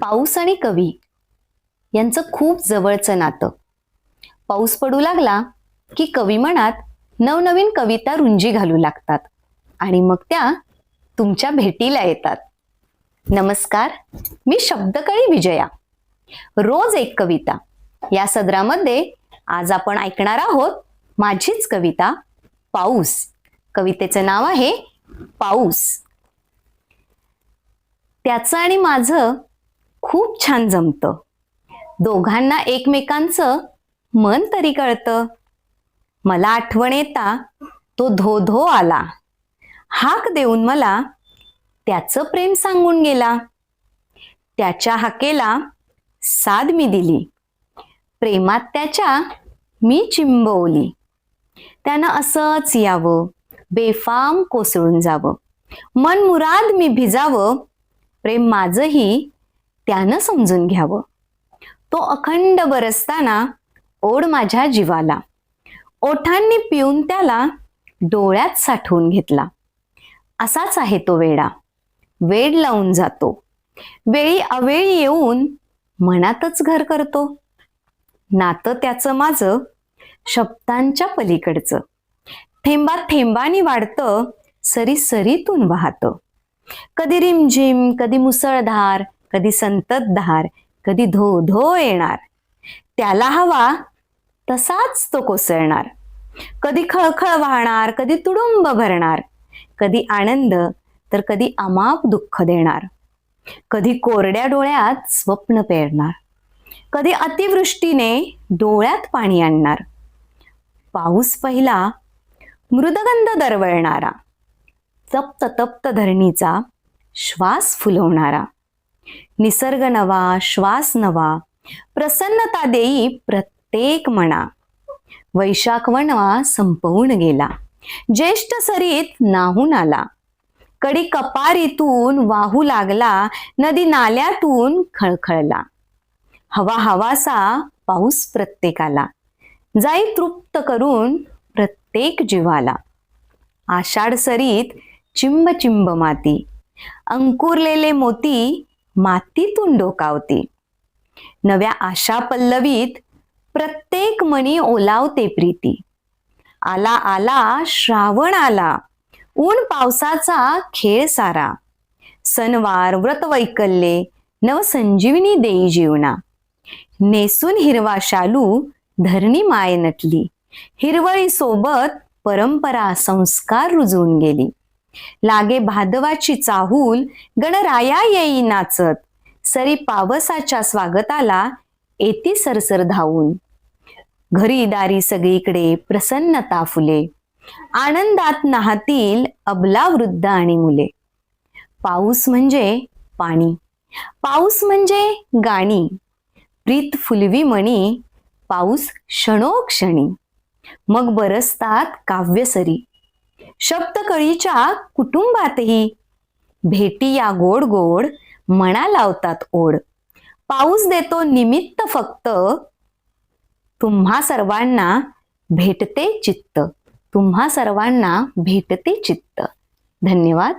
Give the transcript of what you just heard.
पाऊस आणि कवी यांचं खूप जवळचं नातं. पाऊस पडू लागला की कवी मनात नवनवीन कविता रुंजी घालू लागतात आणि मग त्या तुमच्या भेटीला येतात. नमस्कार मी शब्दकळी विजया. रोज एक कविता. या सदरामध्ये आज आपण ऐकणार आहोत माझीच कविता पाऊस. कवितेचं नाव आहे पाऊस. त्याचं आणि माझं खूप छान जमतं. दोघांना एकमेकांचं मन तरी कळतं. मला आठवण येता तो धो धो आला. हाक देऊन मला त्याचं प्रेम सांगून गेला. त्याच्या हाकेला साद मी दिली. प्रेमात त्याच्या मी चिंबवली. त्यानं असंच यावं बेफाम कोसळून जावं. मन मुराद मी भिजावं प्रेम माझंही त्यानं समजून घ्यावं. तो अखंड बरसताना ओढ माझ्या जीवाला. ओठांनी पिऊन त्याला डोळ्यात साठवून घेतला. असाच आहे तो वेडा. वेड लावून जातो. वेळी अवेळी येऊन मनातच घर करतो. नातं त्याचं माझं शब्दांच्या पलीकडचं. थेंबा थेंबानी वाढतं सरी सरीतून वाहतं. कधी रिमझिम कधी मुसळधार कधी संततधार कधी धो धो येणार. त्याला हवा तसाच तो कोसळणार. कधी खळखळ वाहणार कधी तुडुंब भरणार. कधी आनंद तर कधी अमाप दुःख देणार. कधी कोरड्या डोळ्यात स्वप्न पेरणार. कधी अतिवृष्टीने डोळ्यात पाणी आणणार. पाऊस पहिला मृदगंध दरवळणारा. तप्त तप्त धरणीचा श्वास फुलवणारा. निसर्ग नवा श्वास नवा प्रसन्नता देई प्रत्येक मना. वैशाखवणवा संपवून गेला. ज्येष्ठ सरीत नाहून आला. कडी कपारीतून वाहू लागला नदी नाल्यातून खळखळला. हवा हवासा पाऊस प्रत्येकाला. जाई तृप्त करून प्रत्येक जीवाला. आषाढ सरीत चिंब चिंब माती. अंकुरलेले मोती मातीतून डोकावती. नव्या आशा पल्लवीत प्रत्येक मणी ओलावते प्रीती. आला आला श्रावण आला. ऊन पावसाचा खेळ सारा. सणवार व्रतवैकल्ये नवसंजीवनी देई जीवना. नेसून हिरवा शालू धरणी माय नटली. हिरवळी सोबत परंपरा संस्कार रुजवून गेली. लागे भादवाची चाहूल गणराया येई नाचत. सरी पावसाच्या स्वागताला येती सरसर धावून. घरी दारी सगळीकडे प्रसन्नता फुले. आनंदात नाहतील अबला वृद्ध आणि मुले. पाऊस म्हणजे पाणी. पाऊस म्हणजे गाणी. प्रीत फुलवी मणी पाऊस क्षणोक्षणी. मग बरसतात काव्यसरी. शब्दकळीच्या कुटुंबातही भेटी या गोड गोड म्हणा लावतात ओढ. पाऊस देतो निमित्त फक्त. तुम्हा सर्वांना भेटते चित्त. तुम्हा सर्वांना भेटते चित्त. धन्यवाद.